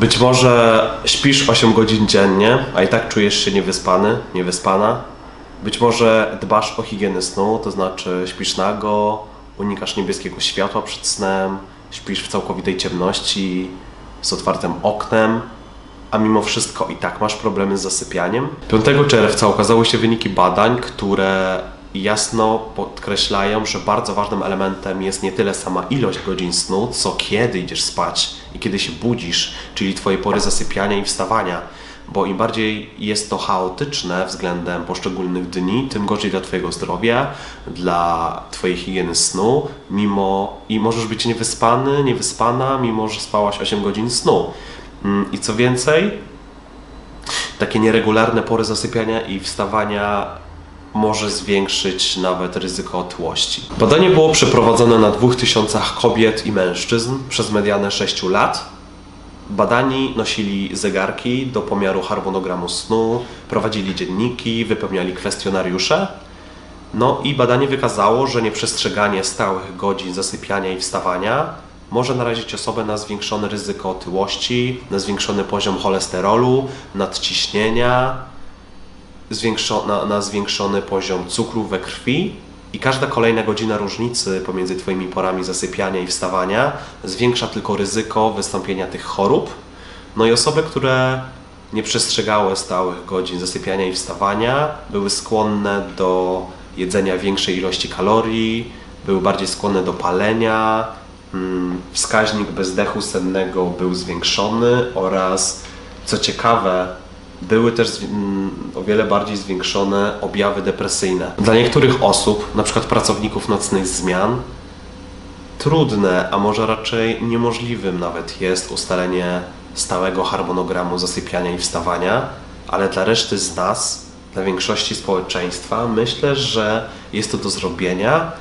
Być może śpisz 8 godzin dziennie, a i tak czujesz się niewyspany, niewyspana. Być może dbasz o higienę snu, to znaczy śpisz nago, unikasz niebieskiego światła przed snem, śpisz w całkowitej ciemności, z otwartym oknem, a mimo wszystko i tak masz problemy z zasypianiem. 5 czerwca ukazały się wyniki badań, które jasno podkreślają, że bardzo ważnym elementem jest nie tyle sama ilość godzin snu, co kiedy idziesz spać i kiedy się budzisz, czyli Twoje pory zasypiania i wstawania. Bo im bardziej jest to chaotyczne względem poszczególnych dni, tym gorzej dla Twojego zdrowia, dla Twojej higieny snu, mimo i możesz być niewyspany, niewyspana, mimo że spałaś 8 godzin snu. Mm, I co więcej, takie nieregularne pory zasypiania i wstawania może zwiększyć nawet ryzyko otyłości. Badanie było przeprowadzone na 2000 kobiet i mężczyzn przez medianę 6 lat. Badani nosili zegarki do pomiaru harmonogramu snu, prowadzili dzienniki, wypełniali kwestionariusze. No i badanie wykazało, że nieprzestrzeganie stałych godzin zasypiania i wstawania może narazić osobę na zwiększone ryzyko otyłości, na zwiększony poziom cholesterolu, nadciśnienia, zwiększo- na, na zwiększony poziom cukru we krwi i każda kolejna godzina różnicy pomiędzy Twoimi porami zasypiania i wstawania zwiększa tylko ryzyko wystąpienia tych chorób. No i osoby, które nie przestrzegały stałych godzin zasypiania i wstawania, były skłonne do jedzenia większej ilości kalorii, były bardziej skłonne do palenia, mm, wskaźnik bezdechu sennego był zwiększony oraz, co ciekawe, były też mm, o wiele bardziej zwiększone objawy depresyjne. Dla niektórych osób, na przykład pracowników nocnych zmian, trudne, a może raczej niemożliwym nawet jest ustalenie stałego harmonogramu zasypiania i wstawania, ale dla reszty z nas, dla większości społeczeństwa, myślę, że jest to do zrobienia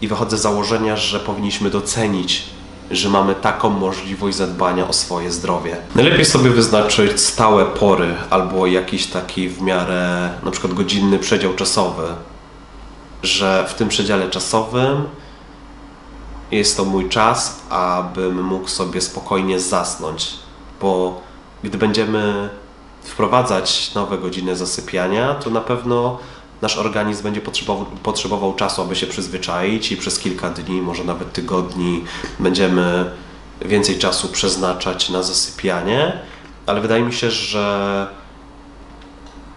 i wychodzę z założenia, że powinniśmy docenić, że mamy taką możliwość zadbania o swoje zdrowie. Najlepiej sobie wyznaczyć stałe pory albo jakiś taki w miarę na przykład godzinny przedział czasowy, że w tym przedziale czasowym jest to mój czas, abym mógł sobie spokojnie zasnąć, bo gdy będziemy wprowadzać nowe godziny zasypiania, to na pewno nasz organizm będzie potrzebował, potrzebował czasu, aby się przyzwyczaić i przez kilka dni, może nawet tygodni będziemy więcej czasu przeznaczać na zasypianie, ale wydaje mi się, że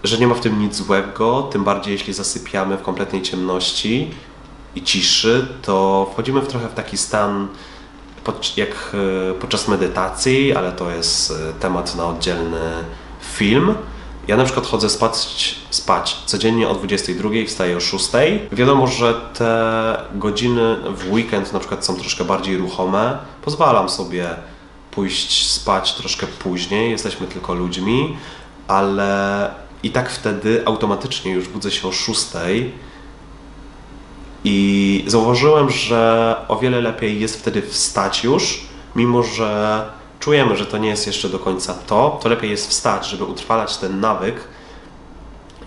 że nie ma w tym nic złego, tym bardziej jeśli zasypiamy w kompletnej ciemności i ciszy, to wchodzimy w trochę w taki stan pod, jak e, podczas medytacji, ale to jest e, temat na oddzielny film. Ja na przykład chodzę spać, spać codziennie o 22, wstaję o 6. Wiadomo, że te godziny w weekend na przykład są troszkę bardziej ruchome. Pozwalam sobie pójść spać troszkę później, jesteśmy tylko ludźmi, ale i tak wtedy automatycznie już budzę się o 6. I zauważyłem, że o wiele lepiej jest wtedy wstać już, mimo że czujemy, że to nie jest jeszcze do końca to, to lepiej jest wstać, żeby utrwalać ten nawyk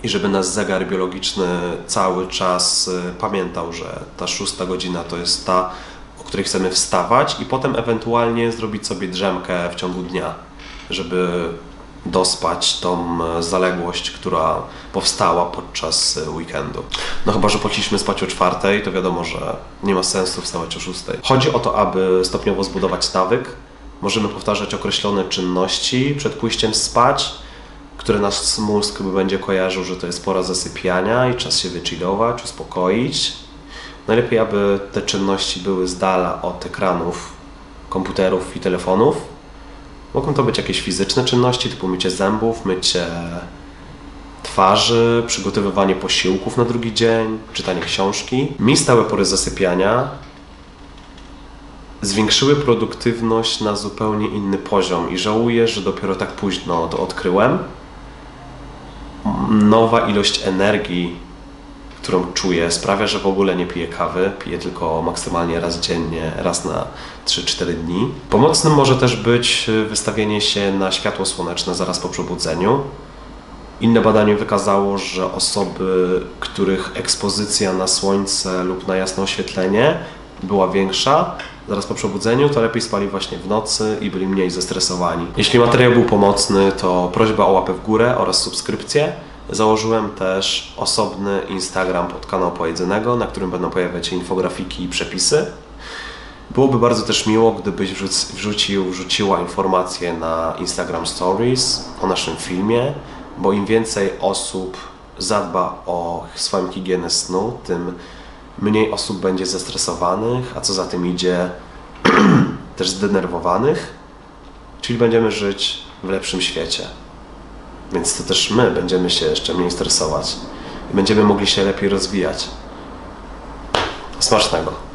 i żeby nasz zegar biologiczny cały czas y, pamiętał, że ta szósta godzina to jest ta, o której chcemy wstawać i potem ewentualnie zrobić sobie drzemkę w ciągu dnia, żeby dospać tą e, zaległość, która powstała podczas e, weekendu. No chyba, że poszliśmy spać o czwartej, to wiadomo, że nie ma sensu wstawać o szóstej. Chodzi o to, aby stopniowo zbudować nawyk. Możemy powtarzać określone czynności przed pójściem spać, które nasz mózg będzie kojarzył, że to jest pora zasypiania i czas się wychillować, uspokoić. Najlepiej, aby te czynności były z dala od ekranów komputerów i telefonów. Mogą to być jakieś fizyczne czynności, typu mycie zębów, mycie twarzy, przygotowywanie posiłków na drugi dzień, czytanie książki. Mi stałe pory zasypiania zwiększyły produktywność na zupełnie inny poziom i żałuję, że dopiero tak późno to odkryłem. Nowa ilość energii, którą czuję, sprawia, że w ogóle nie piję kawy, piję tylko maksymalnie raz dziennie, raz na 3-4 dni. Pomocnym może też być y, wystawienie się na światło słoneczne zaraz po przebudzeniu. Inne badanie wykazało, że osoby, których ekspozycja na słońce lub na jasne oświetlenie była większa, zaraz po przebudzeniu, to lepiej spali właśnie w nocy i byli mniej zestresowani. Jeśli materiał był pomocny, to prośba o łapę w górę oraz subskrypcję. Założyłem też osobny Instagram pod kanał Pojedzonego, na którym będą pojawiać się infografiki i przepisy. Byłoby bardzo też miło, gdybyś wrzuc- wrzucił, wrzuciła informację na Instagram Stories o naszym filmie, bo im więcej osób zadba o swoją higienę snu, tym mniej osób będzie zestresowanych, a co za tym idzie też zdenerwowanych, czyli będziemy żyć w lepszym świecie. Więc to też my będziemy się jeszcze mniej stresować i będziemy mogli się lepiej rozwijać. Smacznego.